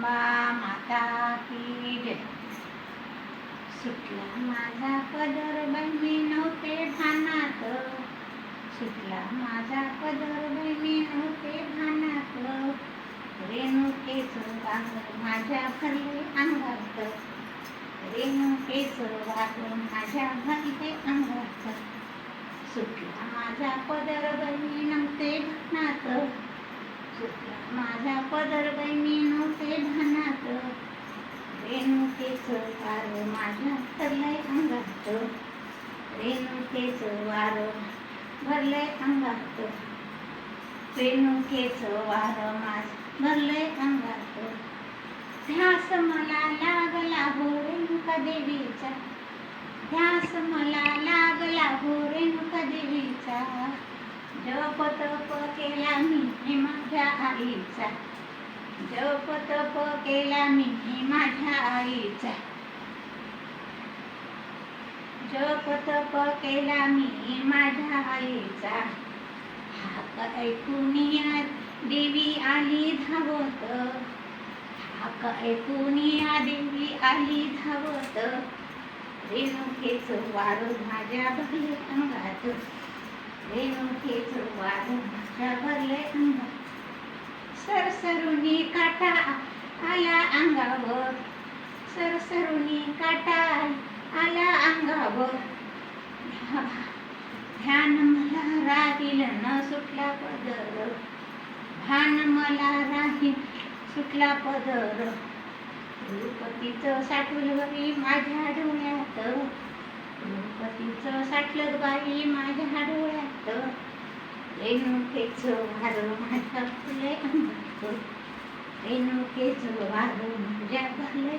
अंबा माता की जय. सुटला माझा पदर बहिणी नव्हते भानात. सुटला माझा पदर बहिणी नव्हते भानात. रेणुकेच वाघ माझ्या भरले अंगात रेणुकेच वाघ माझ्या भरले अंगात सुटला माझा पदर बहिणी माझा पदर बहिणी नव्हते भानात रेणुकेच वार माझ्या ठरलंय अंगात. रेणुकेच वार भरलंय अंगात. रेणुकेच वार माझ भरलंय अंगात. ध्यास मला लागला हो रेणुका देवीचा. ध्यास मला लागला हो रेणुका देवीचा. जप तप केला मी माझ्या आईचा. जप तप केला मी माझ्या आईचा. जप तप केला मी माझ्या आईचा. हाक ऐकून या देवी आली धावत. हाक ऐकून या देवी आली धावत. रेणुकेचं वार माझ्या भरले अंगात. सरसरुनी काटा आला अंगावर. सरसरुनी काटा आला अंगावर. ध्यान मला राहील न सुटला पदर. भान मला राहील सुटला पदर. द्रौपदीचं साठवलं बाई माझ्या डोळ्यात. द्रौपदीचं साठलं बाई माझ्या डोळ्यात. रेणुकेचं वारं माझ्या फुले रेणुकेचं वारं माझ्या भरले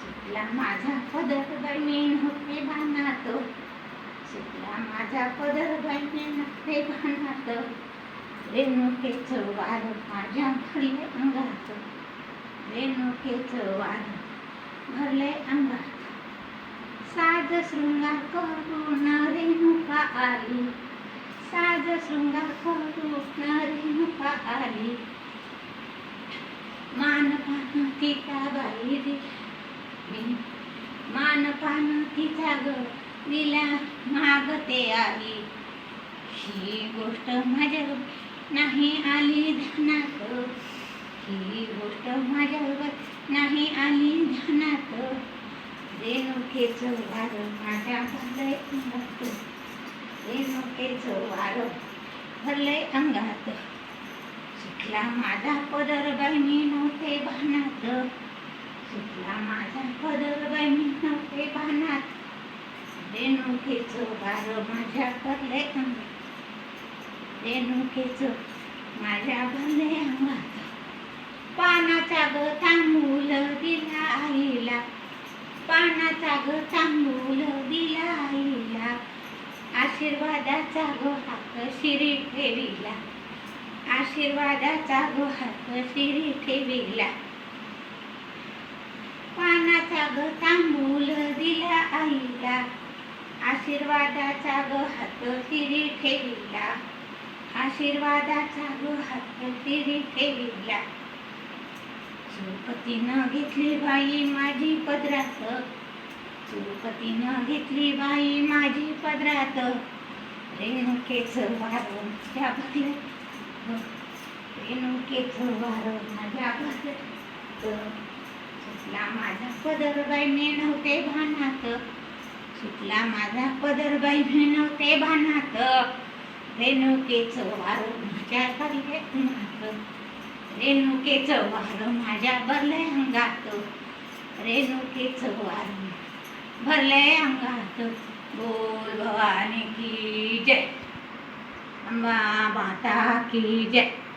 सुटला माझा पदर बहिणी मी नव्हते भानात सुटला माझा पदर बहिणी मी नव्हते भानात रेणुकेचं वारं माझ्या भरले अंगात. रेणुकेचं वारं भरले अंगात. साज शृंगार करून रेणुका आली साज शृंगार करून रेणुका आली मान पान तिचा बाई दिली मान पान तिचा ग दिला मागते आली. ही गोष्ट माझ्या नाही आली ध्यानात ही गोष्ट माझ्या नाही आली ध्यानात रेणुकेचं वार माझ्या भरलंय अंगात रेणुकेचं वार भरलंय अंगात सुटला माझा पदर बहिणी नव्हते भानात सुटला माझा पदर बहिणी नव्हते भानात रेणुकेचं वार माझ्या भरलंय अंगात रेणुकेचं माझ्या भरले अंगात पानाचा ग तांबूल दिला आईला पानाचा ग तांबूल दिला आईला आशीर्वादाचा ग हात शिरी ठेविला. आशीर्वादाचा ग हात शिरी ठेविला. पानाचा ग तांबूल दिला आईला. आशीर्वादाचा ग हात शिरी ठेविला. आशीर्वादाचा ग हात शिरी ठेविला चुरपतीनं घेतली बाई माझी पदरात. चुरपतीनं घेतली बाई माझी पदरात. रेणुकेचं वार रेणुकेचं वार माझ्या भरले सुटला माझा पदरबाई मेनवते भानात सुटला माझा पदरबाई मेनवते भानात रेणुकेचं वार माझ्या भरले अंगात रेणुकेचं वार माझ्या भरले अंगात रेणुकेचं वार भरले अंगात बोल भवानी की जय। अंबा माता की जय।